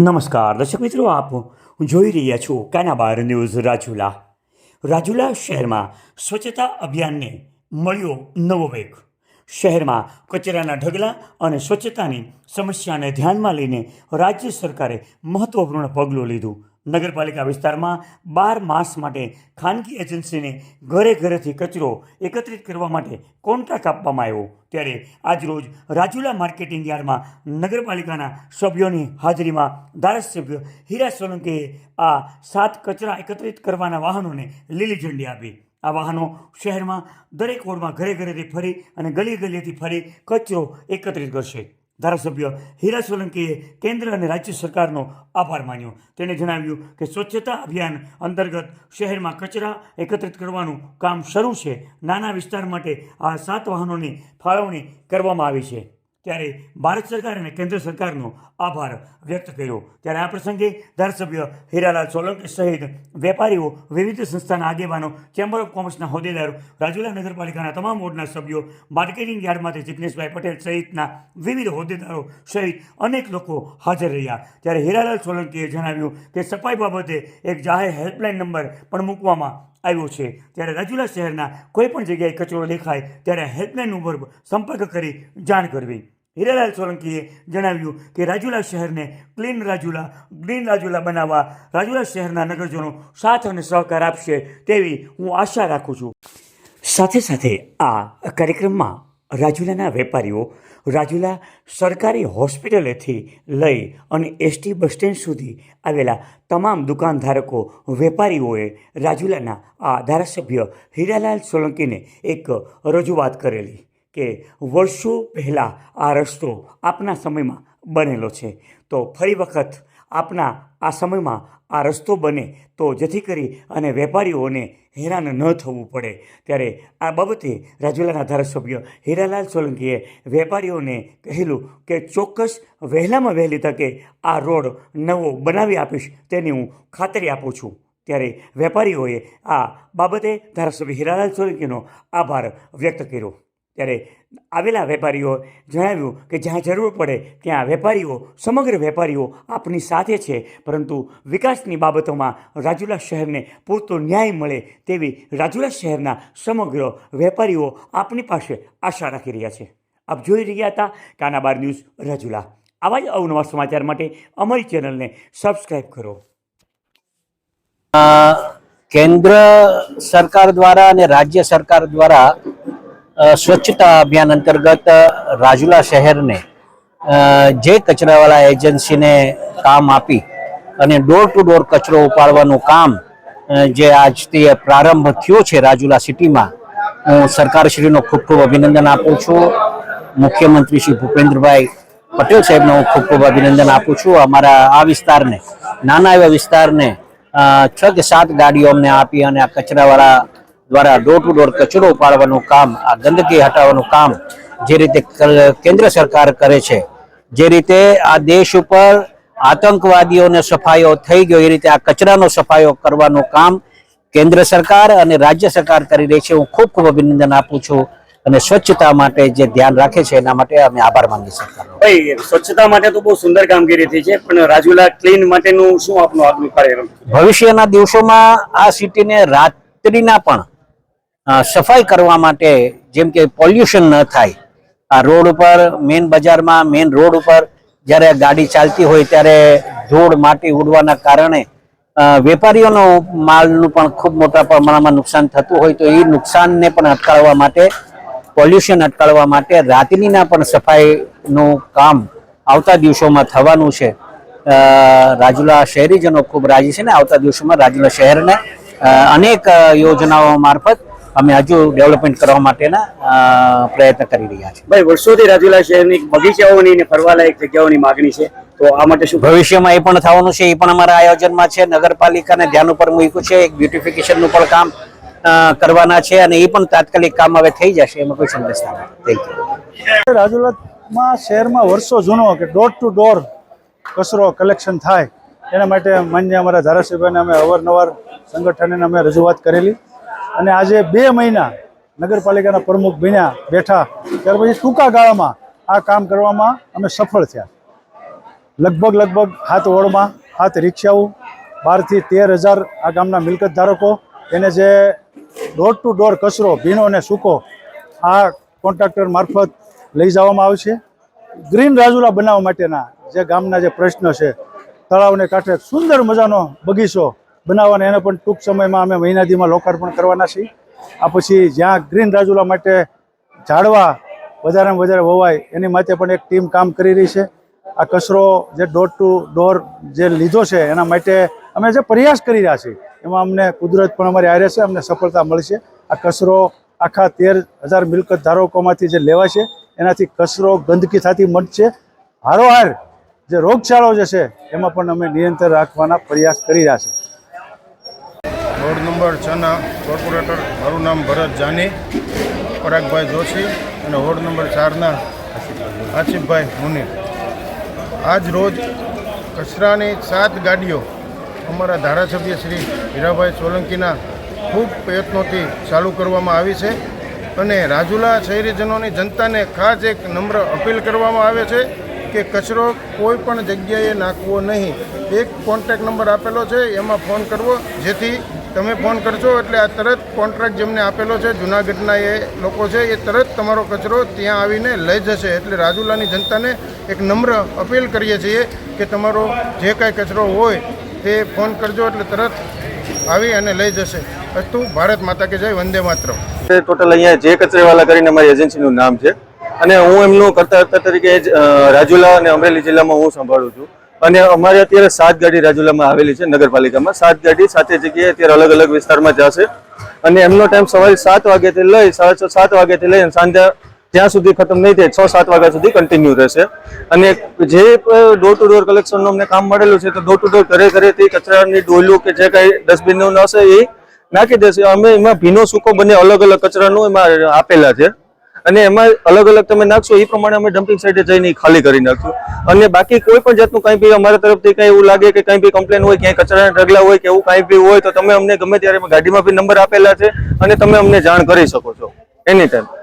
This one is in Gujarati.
નમસ્કાર, દર્શક મિત્રો, આપ જોઈ રહ્યા છો કાનાબાર ન્યૂઝ રાજુલા. રાજુલા શહેરમાં સ્વચ્છતા અભિયાનને મળ્યો નવો વેગ. શહેરમાં કચરાના ઢગલા અને સ્વચ્છતાની સમસ્યાને ધ્યાનમાં લઈને રાજ્ય સરકારે મહત્ત્વપૂર્ણ પગલું લીધું. નગરપાલિકા વિસ્તારમાં બાર માસ માટે ખાનગી એજન્સીને ઘરે ઘરેથી કચરો એકત્રિત કરવા માટે કોન્ટ્રાક્ટ આપવામાં આવ્યો. ત્યારે આજરોજ રાજુલા માર્કેટિંગ યાર્ડમાં નગરપાલિકાના સભ્યોની હાજરીમાં ધારાસભ્ય હીરા સોલંકીએ આ સાત કચરા એકત્રિત કરવાના વાહનોને લીલી ઝંડી આપી. આ વાહનો શહેરમાં દરેક વોર્ડમાં ઘરે ઘરેથી ફરી અને ગલી ગલીએથી ફરી કચરો એકત્રિત કરશે. ધારાસભ્ય હીરા સોલંકીએ કેન્દ્ર અને રાજ્ય સરકારનો આભાર માન્યો. તેણે જણાવ્યું કે સ્વચ્છતા અભિયાન અંતર્ગત શહેરમાં કચરા એકત્રિત કરવાનું કામ શરૂ છે. નાના વિસ્તાર માટે આ સાત વાહનોની ફાળવણી કરવામાં આવી છે. ત્યારે ભારત સરકાર અને કેન્દ્ર સરકારનો આભાર વ્યક્ત કર્યો. ત્યારે આ પ્રસંગે ધારાસભ્ય હીરાલાલ સોલંકી સહિત વેપારીઓ, વિવિધ સંસ્થાના આગેવાનો, ચેમ્બર ઓફ કોમર્સના હોદ્દેદારો, રાજુલા નગરપાલિકાના તમામ વોર્ડના સભ્યો, માર્કેટિંગ યાર્ડમાંથી જિગ્નેશભાઈ પટેલ સહિતના વિવિધ હોદ્દેદારો સહિત અનેક લોકો હાજર રહ્યા. ત્યારે હીરાલાલ સોલંકીએ જણાવ્યું કે સફાઈ બાબતે એક જાહેર હેલ્પલાઇન નંબર પણ મૂકવામાં આવ્યો છે. ત્યારે રાજુલા શહેરના કોઈપણ જગ્યાએ કચરો દેખાય, ત્યારે હેલ્પલાઇન ઉપર સંપર્ક કરી જાણ કરવી. હીરાલાલ સોલંકીએ જણાવ્યું કે રાજુલા શહેરને ક્લીન રાજુલા, ગ્રીન રાજુલા બનાવવા રાજુલા શહેરના નગરજનો સાથ અને સહકાર આપશે તેવી હું આશા રાખું છું. સાથે સાથે આ કાર્યક્રમમાં રાજુલાના વેપારીઓ રાજુલા સરકારી હોસ્પિટલેથી લઈ અને એસટી બસ સ્ટેન્ડ સુધી આવેલા તમામ દુકાનધારકો વેપારીઓએ રાજુલાના આ ધારાસભ્ય હીરાલાલ સોલંકીને એક રજૂઆત કરેલી કે વર્ષો પહેલાં આ રસ્તો આપના સમયમાં બનેલો છે. તો ફરી વખત આપના આ સમયમાં આ રસ્તો બને તો જેથી કરી અને વેપારીઓને હેરાન ન થવું પડે. ત્યારે આ બાબતે રાજુલાના ધારાસભ્ય હીરાલાલ સોલંકીએ વેપારીઓને કહેલું કે ચોક્કસ વહેલામાં વહેલી તકે આ રોડ નવો બનાવી આપીશ તેની હું ખાતરી આપું છું. ત્યારે વેપારીઓએ આ બાબતે ધારાસભ્ય હીરાલાલ સોલંકીનો આભાર વ્યક્ત કર્યો. ત્યારે આવેલા વેપારીઓ જણાવ્યું કે જ્યાં જરૂર પડે ત્યાં વેપારીઓ, સમગ્ર વેપારીઓ આપની સાથે છે. પરંતુ વિકાસની બાબતોમાં રાજુલા શહેરને પૂરતો ન્યાય મળે તેવી રાજુલા શહેરના સમગ્ર વેપારીઓ આપની પાસે આશા રાખી રહ્યા છે. આપ જોઈ રહ્યા હતા કાનાબાર ન્યૂઝ રાજુલા. આવા જ અવનવા સમાચાર માટે અમારી ચેનલને સબસ્ક્રાઈબ કરો. કેન્દ્ર સરકાર દ્વારા અને રાજ્ય સરકાર દ્વારા સ્વચ્છતા અભિયાન અંતર્ગત રાજુલા શહેરને જે કચરાવાળા એજન્સીને કામ આપી અને ડોર ટુ ડોર કચરો ઉપાડવાનું કામ જે આજથી પ્રારંભ થયો છે રાજુલા સિટીમાં, હું સરકારશ્રીનો ખૂબ ખૂબ અભિનંદન આપું છું. મુખ્યમંત્રી શ્રી ભૂપેન્દ્રભાઈ પટેલ સાહેબનો હું ખૂબ ખૂબ અભિનંદન આપું છું. અમારા આ વિસ્તારને, નાના એવા વિસ્તારને છ કે સાત ગાડીઓ અમને આપી અને આ કચરાવાળા દ્વારા ડોર ટુ ડોર કચરો ઉપાડવાનું કામ આ ગંદકી હટાવવાનું કામ જે રીતે કેન્દ્ર સરકાર કરે છે જે રીતે આ દેશ ઉપર આતંકવાદીઓને સફાયો થઈ ગયો એ રીતે આ કચરાનો સફાયો કરવાનું કામ કેન્દ્ર સરકાર અને રાજ્ય સરકાર કરી રહી છે. હું ખૂબ ખૂબ અભિનંદન આપું છું અને સ્વચ્છતા માટે જે ધ્યાન રાખે છે એના માટે અમે આભાર માનીએ સરકારનો ભાઈ સ્વચ્છતા માટે તો બહુ સુંદર કામગીરી થઈ છે પણ રાજુલા ક્લીન માટેનું શું આપનું આગલું કાર્યક્રમ ભવિષ્યના દિવસોમાં આ સિટીને રાત્રિના પણ સફાઈ કરવા માટે જેમ કે પોલ્યુશન ન થાય, આ રોડ ઉપર મેન બજારમાં મેઇન રોડ ઉપર જ્યારે ગાડી ચાલતી હોય ત્યારે ધૂળ માટી ઉડવાના કારણે વેપારીઓનો માલનું પણ ખૂબ મોટા પ્રમાણમાં નુકસાન થતું હોય તો એ નુકસાનને પણ અટકાવવા માટે પોલ્યુશન અટકાવવા માટે રાતનીના પણ સફાઈનું કામ આવતા દિવસોમાં થવાનું છે. રાજુલા શહેરીજનો ખૂબ રાજી છે ને આવતા દિવસોમાં રાજુલા શહેરને અનેક યોજનાઓ મારફત અમે હજુ ડેવલપમેન્ટ કરવા માટેના પ્રયત્ન કરી રહ્યા છીએ. ભાઈ વર્ષોથી રાજુલા શહેરની બગીચાઓની ને ફરવાલાયક જગ્યાઓની માગણી છે. તો આ માટે શું ભવિષ્યમાં એ પણ થવાનું છે એ પણ અમારા આયોજનમાં છે. નગરપાલિકાને ધ્યાન ઉપર મૂક્યું છે એક બ્યુટિફિકેશનનું પણ કામ કરવાના છે અને એ પણ તાત્કાલિક કામ હવે થઈ જશે એમાં કોઈ સંદેશ નથી થેન્ક યુ રાજુલામાં શહેરમાં વર્ષો જૂનો કે ડોર ટુ ડોર કચરો કલેક્શન થાય એના માટે માન્ય અમારા ધારાસભ્યને અમે અવારનવાર સંગઠનને અમે રજૂઆત કરેલી. અને આજે બે મહિના નગરપાલિકાના પ્રમુખ બન્યા, બેઠા. ત્યાર પછી ટૂંકા ગાળામાં આ કામ કરવામાં અમે સફળ થયા. લગભગ લગભગ હાથ ઓળમાં હાથ રિક્ષાઓ, બારથી તેર હજાર આ ગામના મિલકત ધારકો, એને જે ડોર ટુ ડોર કચરો, ભીનો અને સૂકો આ કોન્ટ્રાક્ટર મારફત લઈ જવામાં આવશે ગ્રીન રાજુલા બનાવવા માટેના જે ગામના જે પ્રશ્ન છે, તળાવને કાંઠે સુંદર મજાનો બગીચો બનાવવાના, એને પણ ટૂંક સમયમાં અમે મહિનાદીમાં લોકાર્પણ કરવાના છીએ. આ પછી જ્યાં ગ્રીન રાજુલા માટે ઝાડવા વધારેમાં વધારે વવાય, એની માટે પણ એક ટીમ કામ કરી રહી છે. આ કચરો જે ડોર ટુ ડોર જે લીધો છે, એના માટે અમે જે પ્રયાસ કરી રહ્યા છીએ, એમાં અમને કુદરત પણ અમારી આરે છે, અમને સફળતા મળશે આ કચરો આખા તેર હજાર મિલકત ધારકોમાંથી જે લેવાય છે, એનાથી કચરો ગંદકી થતી મટશે હારોહાર જે રોગચાળો જે છે, એમાં પણ અમે નિયંત્રણ રાખવાના પ્રયાસ કરી રહ્યા છીએ. રોડ નંબર છના કોર્પોરેટર, મારું નામ ભરત જાની, પરાગભાઈ જોશી અને વોર્ડ નંબર ચારના આસિફભાઈ મુનિર. આજ રોજ કચરાની સાત ગાડીઓ અમારા ધારાસભ્ય શ્રી હીરાભાઈ સોલંકીના ખૂબ પ્રયત્નોથી ચાલુ કરવામાં આવી છે અને રાજુલા શહેરીજનોની જનતાને ખાસ એક નમ્ર અપીલ કરવામાં આવે છે કે કચરો કોઈ પણ જગ્યાએ નાખવો નહીં. એક કોન્ટેક નંબર આપેલો છે, એમાં ફોન કરવો, જેથી તમે ફોન કરશો એટલે આ તરત કોન્ટ્રાક્ટ જેમને આપેલો છે, જુનાગઢના એ લોકો છે, એ તરત તમારો કચરો ત્યાં આવીને લઈ જશે. એટલે રાજુલાની જનતાને એક નમ્ર અપીલ કરીએ છીએ કે તમારો જે કાંઈ કચરો હોય તે ફોન કરજો એટલે તરત આવી અને લઈ જશે. અસ્તુ, ભારત માતા કે જય, વંદે માત્ર ટોટલ અહીંયા જે કચરેવાલા કરીને અમારી એજન્સીનું નામ છે. અને હું એમનું કરતા તરીકે રાજુલા અને અમરેલી જિલ્લામાં હું સંભાળું છું. અને અમારે અત્યારે સાત ગાડી રાજુલામાં આવેલી છે નગરપાલિકામાં. સાત ગાડી સાતે જગ્યાએ અત્યારે અલગ અલગ વિસ્તારમાં જશે. અને એમનો ટાઈમ સવારે સાત વાગ્યાથી લઈ, સાડા છ, સાત વાગ્યાથી લઈ અને સાંજે જ્યાં સુધી ખતમ નહીં થાય, છ, સાત વાગ્યા સુધી કન્ટિન્યુ રહેશે. અને જે ડોર ટુ ડોર કલેક્શનનું અમને કામ મળેલું છે, તો ડોર ટુ ડોર ઘરે ઘરેથી કચરાની ડોલું કે જે કાંઈ ડસ્ટબિનનું હશે, એ નાખી દેશે. અમે એમાં ભીનો સૂકો બંને અલગ અલગ કચરાનું એમાં આપેલા છે. અને એમાં અલગ અલગ તમે નાખશો, એ પ્રમાણે અમે ડમ્પિંગ સાઈડે જઈને ખાલી કરી નાખશું. અને બાકી કોઈ પણ જાતનું કંઈ બી અમારા તરફથી કંઈ એવું લાગે કે કંઈ બી કમ્પ્લેન હોય, ક્યાંય કચરાના ઢગલા હોય કે એવું કાંઈ બી હોય, તો તમે અમને ગમે ત્યારે ગાડીમાં બી નંબર આપેલા છે અને તમે અમને જાણ કરી શકો છો. એની ટાઈમ